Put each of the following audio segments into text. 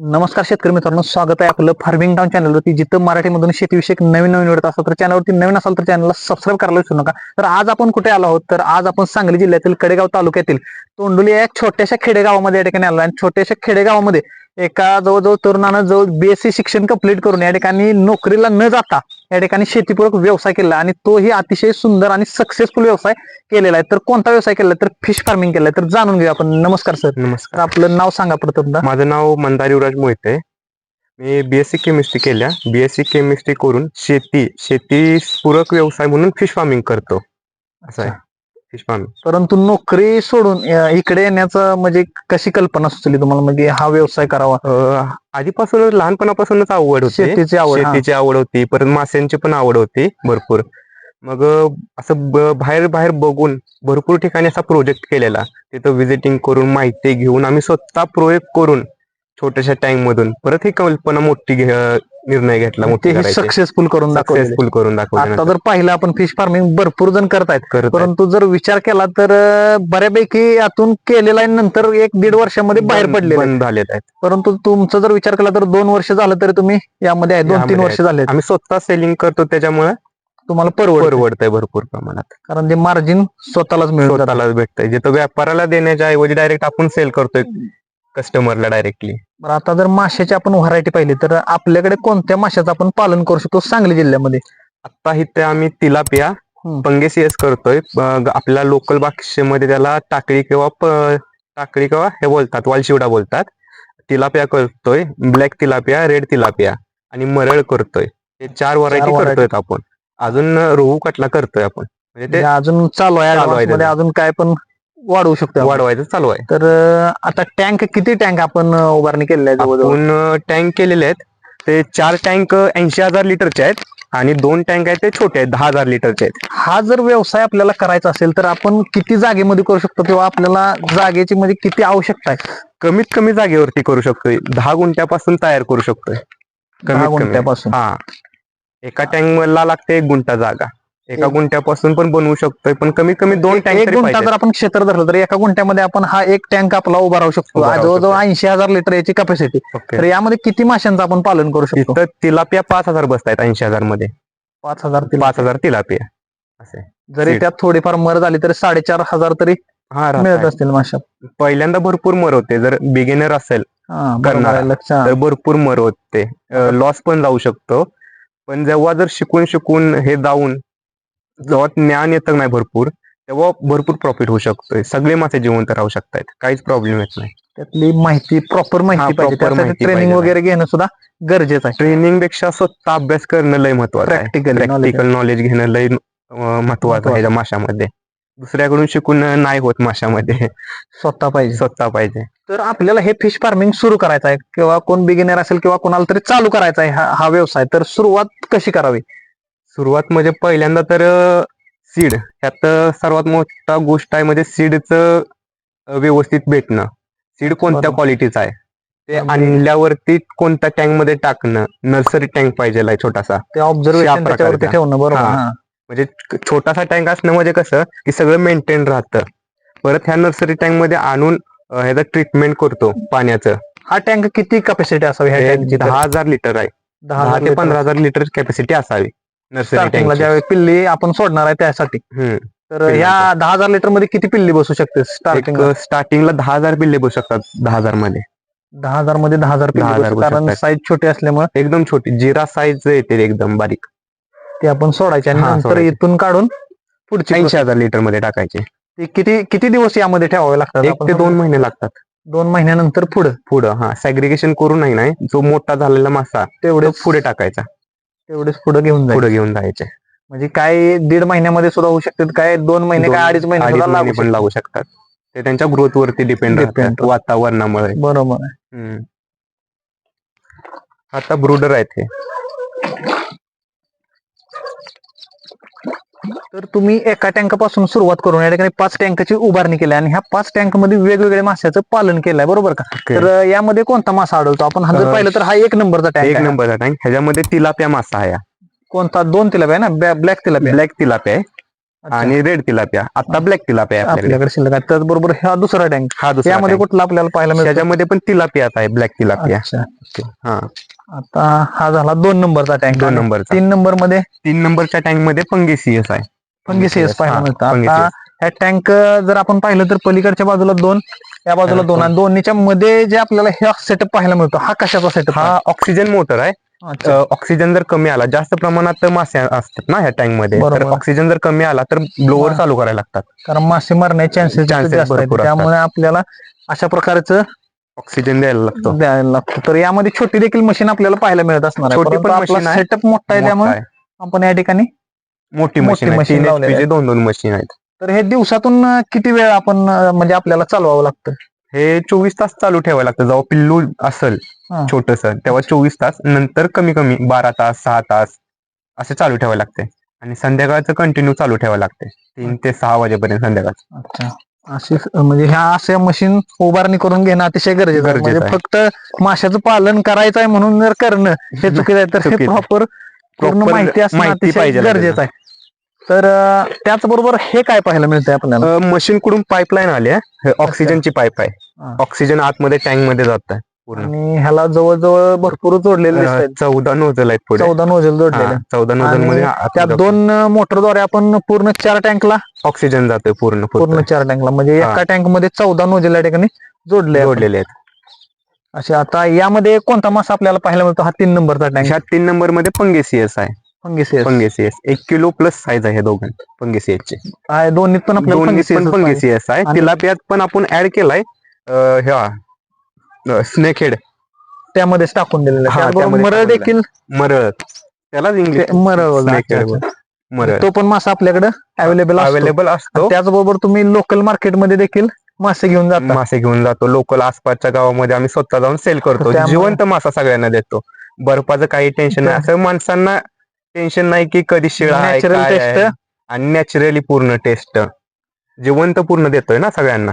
नमस्कार शेतकरी मित्रांनो स्वागत आहे आपलं फार्मिंग टाउन चॅनलवरती जिथं मराठीमधून शेतीविषयक नवीन नवीन मिळत असतात तर चॅनलवरती नवीन असाल तर चॅनलला सबस्क्राईब करायला विसरू नका. तर आज आपण कुठे आलो आहोत? तर आज आपण सांगली जिल्ह्यातील कडेगाव तालुक्यातील तोंडुली या छोट्याशा खेडेगावामध्ये या ठिकाणी आलो आणि छोट्याशा खेडेगावामध्ये एका जवळजवळ तरुणानं जवळ बीएससी शिक्षण कंप्लीट करून या ठिकाणी नोकरीला न जाता या ठिकाणी शेतीपूरक व्यवसाय केला आणि तोही अतिशय सुंदर आणि सक्सेसफुल व्यवसाय केलेला आहे. तर कोणता व्यवसाय केला तर फिश फार्मिंग केलाय तर जाणून घेऊया आपण. नमस्कार सर तर नमस्कार आपलं नाव सांगा प्रथम माझं नाव मंदार युवराज मोहिते. मी बीएससी केमिस्ट्री केल्या. बीएससी केमिस्ट्री करून शेती शेती पूरक व्यवसाय म्हणून फिश फार्मिंग करतो. असं आहे. परंतु नोकरी सोडून अ, इकडे येण्याचं म्हणजे कशी कल्पना सुचली तुम्हाला? म्हणजे हा व्यवसाय करावा. आधीपासून लहानपणापासूनच आवड होती. शेतीची आवड हा. शेतीची आवड होती. परत माशांची पण आवड होती भरपूर. मग अं, असं ब- बाहेर बाहेर बघून भरपूर ठिकाणी असा प्रोजेक्ट केलेला. तिथं व्हिजिटिंग करून माहिती घेऊन आम्ही स्वतः प्रयोग करून छोट्याशा टँक मधून परत ही कल्पना मोठी घे- निर्णय घेतला मोठी तेही. सक्सेसफुल करून दाखवले सक्सेसफुल करून आता दाखवलं जर पाहिलं आपण फिश फार्मिंग भरपूर जण करतायत. करत. परंतु जर विचार केला तर अ, बऱ्यापैकी यातून केलेला आहे नंतर एक दीड वर्षामध्ये बाहेर पडले बंद झालेत आहेत. परंतु तुमचा जर विचार केला तर दोन वर्ष झालं तरी तुम्ही यामध्ये आहे. दोन तीन वर्ष झाले आम्ही स्वतः सेलिंग करतो त्याच्यामुळे तुम्हाला परवड परवडतंय भरपूर प्रमाणात. कारण ते मार्जिन स्वतःलाच मिळून. स्वतःला भेटतंय. जिथं व्यापाराला देण्याच्या ऐवजी डायरेक्ट आपण सेल करतोय. कस्टमरला डायरेक्टली बरं आता जर माशाची आपण व्हरायटी पाहिली तर आपल्याकडे कोणत्या माशाचं आपण पालन करू शकतो सांगली जिल्ह्यामध्ये? आता इथे आम्ही तिलापिया हम्म. पंगेसियस करतोय. ब- आपल्या लोकल भाषेमध्ये त्याला टाकळी किंवा प- टाकळी किंवा हे बोलतात वालशिवडा बोलतात. तिलापिया करतोय ब्लॅक तिलापिया रेड तिलापिया आणि मरळ करतोय. हे चार व्हरायटी variety. करतोय आपण. अजून रोहू कटला करतोय आपण. म्हणजे म्हणजे अजून चालू आहे चालू आहे advance मध्ये त्याचं. अजून काय पण वाढवू शकतो. वाढवायचं चालू आहे. तर आता टँक किती टँक आपण उभारणी केलेल्या आहे जवळजवळ? आपण टँक केलेले आहेत. ते चार टँक ऐंशी हजार लिटरचे आहेत आणि दोन टँक आहेत ते छोटे आहेत दहा हजार लिटरचे आहेत. हा जर व्यवसाय आपल्याला करायचा असेल तर आपण किती जागेमध्ये करू शकतो किंवा आपल्याला जागेची म्हणजे किती आवश्यकता आहे? कमीत कमी जागेवरती करू शकतोय. दहा गुंठ्यापासून तयार करू शकतोय. कमी. गुंठ्यापासून. हा. एका टँक ला लागते एक गुंठा जागा. एका गुंठ्यापासून पण बनवू शकतोय पण कमीत कमी दोन टँक एक तरी गुंठा जर आपण क्षेत्र धरलं तर एका गुंठ्यामध्ये आपण हा एक टँक आपला उभा राहू शकतो. जवळजवळ. ऐंशी हजार लिटर याची कॅपॅसिटी. तर यामध्ये किती माशांचं आपण पालन करू शकतो? इथं तिलापिया पाच हजार बसतायत ऐंशी हजारमध्ये. पाच हजार ते पाच हजार तिलापिया. असे. जरी. त्यात थोडीफार मर झाली तरी साडेचार हजार तरी हा मिळत. असतील माशा पहिल्यांदा भरपूर मर होते जर बिगिनर असेल करणारा. तर भरपूर मर होते. लॉस पण जाऊ शकतो. पण जेव्हा जर शिकून शिकून हे जाऊन जेव्हा ज्ञान येतं नाही भरपूर तेव्हा भरपूर प्रॉफिट होऊ शकतोय. सगळे मासे जिवंत राहू शकतायत. काहीच प्रॉब्लेम येत नाही. त्यातली माहिती प्रॉपर माहिती पाहिजे. त्यासाठी ट्रेनिंग. वगैरे घेणं सुद्धा गरजेचं आहे. ट्रेनिंगपेक्षा स्वतः अभ्यास करणं लय महत्वाचं प्रॅक्टिकल प्रॅक्टिकल नॉलेज घेणं लय महत्वाचं आहे माशामध्ये. दुसऱ्याकडून शिकून नाही होत माशामध्ये. स्वतः पाहिजे. स्वतः पाहिजे. तर आपल्याला हे फिश फार्मिंग सुरू करायचं आहे. किंवा कोण बिगिनर असेल किंवा कोणाला तरी चालू करायचा आहे हा व्यवसाय. तर सुरुवात कशी करावी? सुरुवात म्हणजे पहिल्यांदा तर सीड. ह्यात सर्वात मोठा गोष्ट आहे म्हणजे सीडचं व्यवस्थित भेटणं. सीड कोणत्या. क्वालिटीचं आहे? ते म्हणजे- आणल्यावरती कोणत्या टँकमध्ये टाकणं? नर्सरी टँक पाहिजे छोटासा. ते ऑब्झर्वेशन ठेवणं बरोबर. म्हणजे छोटासा टँक असणं म्हणजे कसं? की सगळं मेंटेन राहतं. परत ह्या नर्सरी टँकमध्ये आणून ह्याचं ट्रीटमेंट करतो पाण्याचं. हा टँक किती कॅपॅसिटी असावी ह्या टँकची? दहा हजार लिटर आहे. दहा ते. पंधरा हजार लिटर कॅपॅसिटी असावी. स्टार्टिंगला ज्यावेळी पिल्ली आपण सोडणार आहे त्यासाठी. तर पिल्ली ह्या दहा हजार लिटरमध्ये किती पिल्ली बसू शकते स्टार्टिंग स्टार्टिंगला दहा हजार बिल्ले बसू शकतात दहा हजारमध्ये दहा हजारमध्ये दहा हजार पिल्ली 10,000 बसू. बसू कारण. साईज छोटी असल्यामुळे एकदम छोटी जिरा साईज येते एकदम बारीक. ते आपण सोडायचे आणि नंतर. इथून काढून पुढची ऐंशी. हजार लिटरमध्ये टाकायचे. ते किती किती दिवस यामध्ये ठेवावे लागतात? एक ते दोन महिने लागतात. दोन महिन्यानंतर पुढे. पुढं हा सॅग्रिगेशन करून नाही जो मोठा झालेला मासा तेवढे पुढे टाकायचा. तेवढेच पुढे घेऊन पुढे घेऊन जायचे म्हणजे काय दीड महिन्यामध्ये सुद्धा होऊ शकतात काय दोन महिने काय अडीच महिने सुद्धा लागू पण शकतात. लागू शकतात ते त्यांच्या ग्रोथ वरती डिपेंड Depend राहतात राहतं. वातावरणामुळे बरोबर आहे हम्म. आता ब्रुडर आहेत हे तर तुम्ही एका टँकपासून सुरुवात करून या ठिकाणी पाच टँकची उभारणी केली आणि ह्या पाच टँकमध्ये वेगवेगळ्या माशाचं पालन केलंय बरोबर का? तर यामध्ये कोणता मासा आढळतो? आपण हा जर पाहिलं तर हा एक नंबरचा टँक एक नंबरचा टँक ह्याच्यामध्ये तिलाप्या मासा आहे कोणता? दोन तिलाप आहे ना? ब्लॅक तिलाप ब्लॅक तिलाप्या आहे. आणि रेड तिलापिया. आता ब्लॅक तिलापिया आपल्याकडे. शिल्लक आहे. त्याचबरोबर हा दुसरा टँक. हा दुसरा यामध्ये. कुठला आपल्याला पाहायला मिळतो? त्याच्यामध्ये पण तिलापियाच आहे ब्लॅक तिलापिया. हा. आता हा झाला दोन नंबरचा टँक दोन नंबरचा. तीन नंबरमध्ये तीन नंबरच्या टँकमध्ये पंगे सीएस आहे फंगिसियस पाहायला मिळतं फंगिसियस. आता ह्या टँक जर आपण पाहिलं तर पलीकडच्या बाजूला दोन या बाजूला दोन. आणि दोन्हीच्या मध्ये जे आपल्याला हे सेटअप पाहायला मिळतो हा कशाचा सेटअप हा ऑक्सिजन मोटर आहे. ऑक्सिजन जर कमी आला जास्त प्रमाणात मासे असतात ना ह्या टँकमध्ये. ऑक्सिजन जर कमी आला तर ब्लोअर. चालू करायला लागतात. कारण मासे मरण्याचे चान्सेस. त्यामुळे आपल्याला अशा प्रकारचं ऑक्सिजन द्यायला लागतो. द्यायला लागतं. तर यामध्ये छोटी देखील मशीन आपल्याला पाहायला मिळत असणार छोटी पण आहे. सेटअप मोठा आहे त्यामुळे. आपण या ठिकाणी मोठी मोठी मशीन आहे. दोन दोन मशीन आहेत. तर हे दिवसातून किती वेळ आपण म्हणजे आपल्याला चालवावं लागतं? हे चोवीस तास चालू ठेवायला लागतं. जेव्हा पिल्लू असेल. छोटस तेव्हा चोवीस तास. नंतर कमी कमी बारा तास सहा तास असे चालू ठेवायला लागते. आणि संध्याकाळचं कंटिन्यू चालू ठेवायला लागते. तीन ते सहा वाजेपर्यंत संध्याकाळ म्हणजे ह्या अशा मशीन उभारणी करून घेणं अतिशय गरजेचं आहे. गरजेचं म्हणजे आहे. फक्त माशाचं पालन करायचं आहे म्हणून जर करणं हे चुकीचं आहे. तर हे चुकीचं. प्रॉपर पूर्ण Proper माहिती असणं माहिती अतिशय पाहिजे गरजेचं आहे. तर अं, त्याचबरोबर हे काय पाहायला मिळतंय आपल्याला? मशीन कडून पाईपलाईन आली आहे. ऑक्सिजनची पाईप हा. आहे. ऑक्सिजन आतमध्ये टँकमध्ये जात आहे पूर्ण. आणि ह्याला जवळजवळ भरपूर जोडलेले दिसत आहेत चौदा नोझल आहेत पुढे. चौदा नोझल जोडलेले. हा, चौदा नोझलमध्ये आणि त्या दोन मोटरद्वारे आपण पूर्ण चार टँकला ऑक्सिजन जातोय पूर्ण पूर्ण पूर्ण चार टँकला. म्हणजे हा. एका टँकमध्ये चौदा नोझल या ठिकाणी जोडले आहेत. जोडलेले आहेत. असे आता यामध्ये कोणता मासा आपल्याला पाहायला मिळतो? हा तीन नंबरचा टँक. ह्या तीन नंबरमध्ये पंगेसीएस आहे. फंगिसियस पंगेसीएस एक किलो प्लस साईज आहे हे दोघां पंगेसीएस चे दोन्हीत पण आपल्याला दोन्ही पण पंगेसीएस आहे. आणि- तिलापियात पण आपण ऍड केलाय अं, ह्या स्नेक हेड त्यामध्येच टाकून दिलेलं त्यामध्ये मरळ टाकून देखील. मरळ. त्यालाच इंग्लिश मरळ वगैरे. snake head अच्छा, बोलतात. मरळ. तो पण मासा आपल्याकडे अवेलेबल असतो. अवेलेबल असतो. त्याचबरोबर तुम्ही लोकल मार्केटमध्ये देखील मासे घेऊन जाता. मासे घेऊन जातो. लोकल आसपासच्या गावामध्ये आम्ही स्वतः जाऊन सेल करतो. त्यामुळे- जिवंत मासा सगळ्यांना देतो. बर्फाचं काही टेन्शन नाही. असं माणसांना टेन्शन नाही की कधी शिळा आहे काय. आहे. आणि नॅचरली पूर्ण टेस्ट जिवंत पूर्ण देतोय ना सगळ्यांना.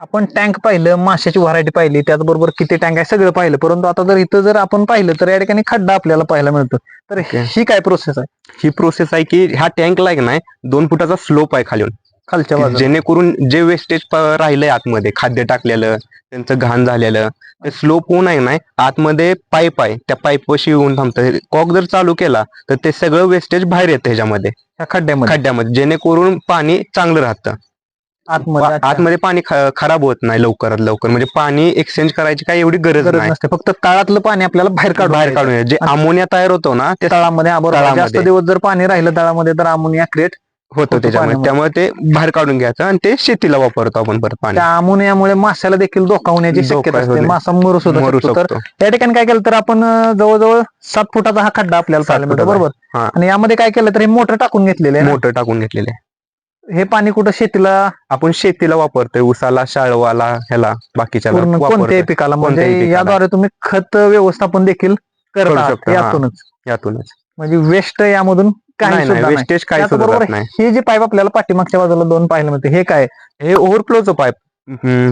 आपण टँक पाहिलं माशाची व्हरायटी पाहिली त्याचबरोबर किती टँक आहे सगळं पाहिलं. परंतु आता जर इथं जर आपण पाहिलं तर या ठिकाणी खड्डा आपल्याला पाहायला मिळतो. तर. ही काय प्रोसेस आहे? ही प्रोसेस आहे की ह्या टँकला एक नाही दोन फुटाचा स्लोप आहे खाली खालच्या बाजूला. जेणेकरून जे वेस्टेज राहिलंय आतमध्ये खाद्य टाकलेलं त्यांचं घाण झालेलं ते स्लोप होऊन आहे नाही आतमध्ये पाईप आहे. त्या पाईप पशी येऊन थांबतं. कॉक जर चालू केला तर ते सगळं वेस्टेज बाहेर येतं ह्याच्यामध्ये. ह्या खड्ड्यामध्ये. खड्ड्यामध्ये. जेणेकरून पाणी चांगलं राहतं. आतमध्ये पाणी ख- खराब होत नाही लवकरात लवकर म्हणजे पाणी एक्सचेंज करायची काही एवढी गरज गरज नाही नसते फक्त तळातलं पाणी आपल्याला बाहेर काढून बाहेर घ्यायचं. काढून जे अमोनिया तयार होतो ना ते तळामध्ये हा बरोबर. जास्त. दिवस जर पाणी राहिलं तळामध्ये तर अमोनिया क्रिएट होतं त्याच्यामध्ये त्यामुळे ते बाहेर काढून घ्यायचं आणि ते शेतीला वापरतो आपण परत पाणी त्या अमोनियामुळे माशाला देखील धोका होण्याची धोका शक्यता असते होणे. मासा मरू सुद्धा मरू शकतो तर शकतो या ठिकाणी काय केलं तर आपण अं, जवळजवळ सात फुटाचा हा खड्डा आपल्याला सात पाहायला मिळतो फुटाचा. बरोबर हा. आणि यामध्ये काय केलं तर हे मोटर टाकून घेतलेले. मोटर टाकून घेतलेले हे पाणी कुठं शेतीला आपण शेतीला वापरतोय उसाला शाळवाला ह्याला बाकीच्या कोणत्याही पिकाला म्हणजे. याद्वारे तुम्ही खत व्यवस्थापन देखील करत करू शकतो. यातूनच. यातूनच. म्हणजे वेस्ट यामधून वेस्टेज जात नाही. हे जे पाईप आपल्याला पाठीमागच्या बाजूला दोन पाहायला मिळते हे काय? हे ओव्हरफ्लोचं पाईप.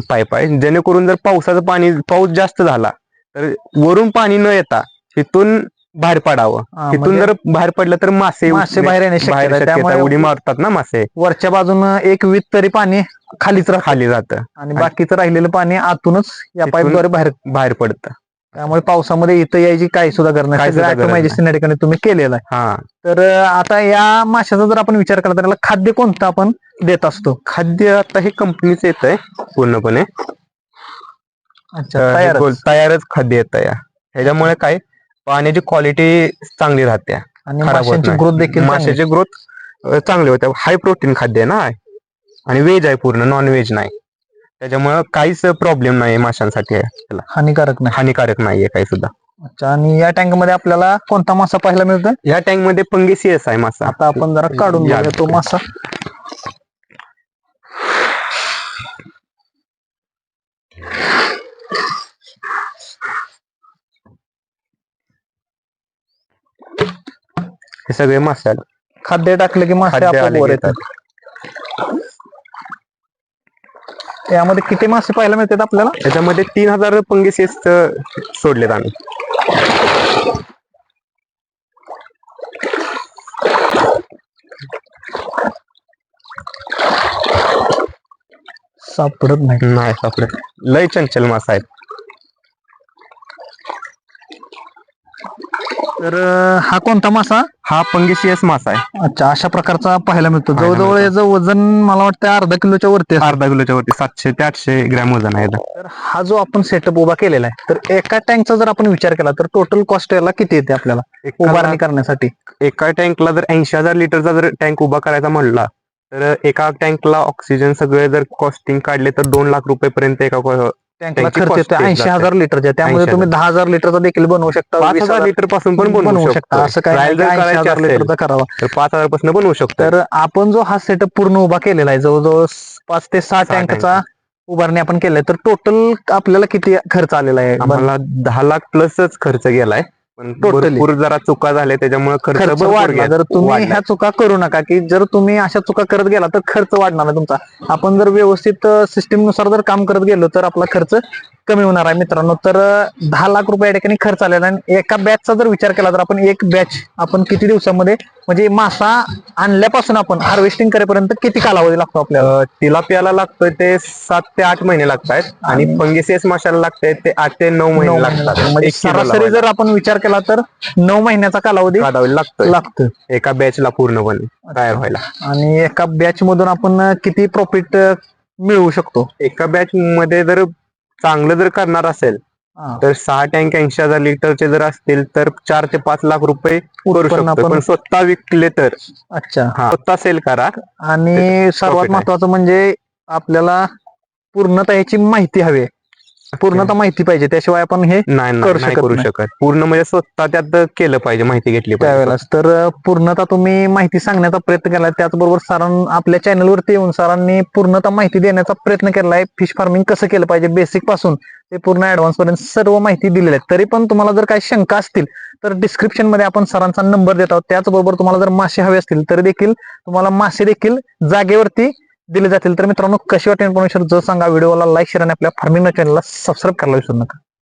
पाईप आहे. जेणेकरून जर पावसाचं पाणी पाऊस जास्त झाला तर वरून पाणी न येता तिथून बाहेर पडावं. हा, तिथून म्हणजे जर बाहेर पडलं तर मासे मासे बाहेर येण्याची बाहेर शक्यता आहे. शक्यता त्यामुळे उडी मारतात ना मासे. वरच्या बाजूनं एक वीत तरी पाणी खालीच राहतं. खाली जातं. आणि बाकीचं राहिलेलं पाणी आतूनच या तिथून पाईपद्वारे बाहेर बाहेर पडतं. त्यामुळे पावसामध्ये इथं यायची काही सुद्धा गरज काही नाही सुद्धा गरज ऑटोमायझेशन या ठिकाणी तुम्ही केलेलं आहे. हा. तर अं, आता या माशाचा जर आपण विचार केला तर याला खाद्य कोणतं आपण देत असतो? खाद्य आता हे कंपनीच येत आहे पूर्णपणे. अच्छा अं, तयारच. गोल- तयारच खाद्य येत आहे ह्याच्यामुळे काय पाण्याची क्वालिटी चांगली राहते. आणि खराब होत माशांची नाही. ग्रोथ देखील चांगली. माशाची ग्रोथ चांगली होते. हाय प्रोटीन खाद्य आहे ना? आणि व्हेज आहे पूर्ण नॉन व्हेज नाही. त्याच्यामुळे काहीच प्रॉब्लेम नाही माशांसाठी. त्याला हानिकारक नाही. हानिकारक नाहीये काही सुद्धा. अच्छा आणि या टँकमध्ये आपल्याला कोणता मासा पाहायला मिळतोय? ह्या टँकमध्ये पंगेसियस आहे मासा. आता आपण जरा काढून या. तो मासा. हे सगळे मासे आले खाद्य टाकलं की मासे आले आपोआप येतात. यामध्ये किती मासे पाहायला मिळतात आपल्याला? त्याच्यामध्ये तीन हजार पंगे शेष सोडलेत आम्ही. सापडत नाही. नाही सापडत. लय चंचल मासा आहेत. तर अं, हा कोणता मासा हा पंगेशियस मासा आहे अच्छा अशा प्रकारचा पाहायला मिळतो पाहायला जवळजवळ. याचं वजन मला वाटतं अर्धा किलोच्या वरती असेल. अर्धा किलोच्या वरती सातशे ते आठशे ग्रॅम वजन आहे याचं. तर हा जो आपण सेटअप उभा केलेला आहे तर एका टँकचा जर आपण विचार केला तर टोटल कॉस्ट याला किती येते आपल्याला एका उभारणी करण्यासाठी एका टँकला जर ऐंशी हजार लिटरचा जर टँक उभा करायचा म्हणला तर एका टँकला ऑक्सिजन सगळे जर कॉस्टिंग काढले तर दोन लाख रुपये पर्यंत एका टँकला खर्च येतो ऐंशी. हजार लिटरच्या त्यामुळे 80,000. तुम्ही दहा हजार लिटरचा देखील बनवू शकता पाच 20,000 हजार लिटरपासून पण बनवू शकता. असं काही नाही ट्रायल जर की 80,000 करायची असेल लिटरचा करावा. तर पाच हजारपासून बनवू शकतो. तर आपण जो हा सेटअप पूर्ण उभा केलेला आहे जवळजवळ पाच ते सहा सहा टँकचा उभारणी आपण केलाय तर टोटल आपल्याला किती खर्च आलेला आहे? आम्हाला दहा लाख प्लसच खर्च गेलाय. पण. भरपूर जरा चुका झाल्या त्याच्यामुळे खर्च खर्च भरपूर वाढला गेला. जर तुम्ही. ह्या चुका करू नका की जर तुम्ही अशा चुका करत गेला तर खर्च वाढणार आहे तुमचा आपण जर व्यवस्थित सिस्टीमनुसार जर काम करत गेलो तर आपला खर्च कमी होणार आहे मित्रांनो. तर दहा लाख रुपये या ठिकाणी खर्च आलेला आणि एका बॅचचा जर विचार केला तर आपण एक बॅच आपण किती दिवसामध्ये म्हणजे मासा आणल्यापासून आपण हार्वेस्टिंग करेपर्यंत किती कालावधी लागतो आपल्याला? तिलापियाला लागतोय ते सात ते आठ महिने लागतात आणि फंगेसियस माशाला लागतंय ते आठ ते नऊ महिने लागतात. म्हणजे सरासरी. जर आपण विचार केला तर नऊ महिन्याचा कालावधी काढावे लागतोय. लागतो एका बॅचला पूर्णपणे तयार व्हायला. आणि एका बॅच मधून आपण किती प्रॉफिट मिळवू शकतो? एका बॅच मध्ये जर चांगलं जर करणार असेल. तर सहा टँक ऐंशी हजार लिटरचे जर असतील तर चार ते पाच लाख रुपये पण स्वतः विकले तर अच्छा स्वतः सेल करा आणि सर्वात. महत्वाचं म्हणजे आपल्याला पूर्णतः याची माहिती हवी आहे. पूर्णतः माहिती पाहिजे. त्याशिवाय आपण हे नाही करू नाही शकत करू नाही. शकत. पूर्ण म्हणजे स्वतः त्यात केलं पाहिजे माहिती घेतली पाहिजे. त्यावेळेलाच तर पूर्णतः तुम्ही माहिती सांगण्याचा प्रयत्न केलाय. त्याचबरोबर सरां आपल्या चॅनलवरती येऊन सरांनी पूर्णतः माहिती देण्याचा प्रयत्न केलाय. फिश फार्मिंग कसं केलं पाहिजे बेसिकपासून ते पूर्ण ऍडव्हान्स पर्यंत सर्व माहिती दिलेली आहे तरी पण तुम्हाला जर काही शंका असतील तर डिस्क्रिप्शनमध्ये आपण सरांचा नंबर देत आहोत. त्याचबरोबर तुम्हाला जर मासे हवे असतील तरी देखील तुम्हाला मासे देखील जागेवरती दिले जातील. तर मित्रांनो कशी वाटेल इन्फॉर्मेशन जर सांगा व्हिडिओला लाईक शेअर आणि आपल्या फार्मिंग चॅनलला सबस्क्राईब करायला विसरू नका.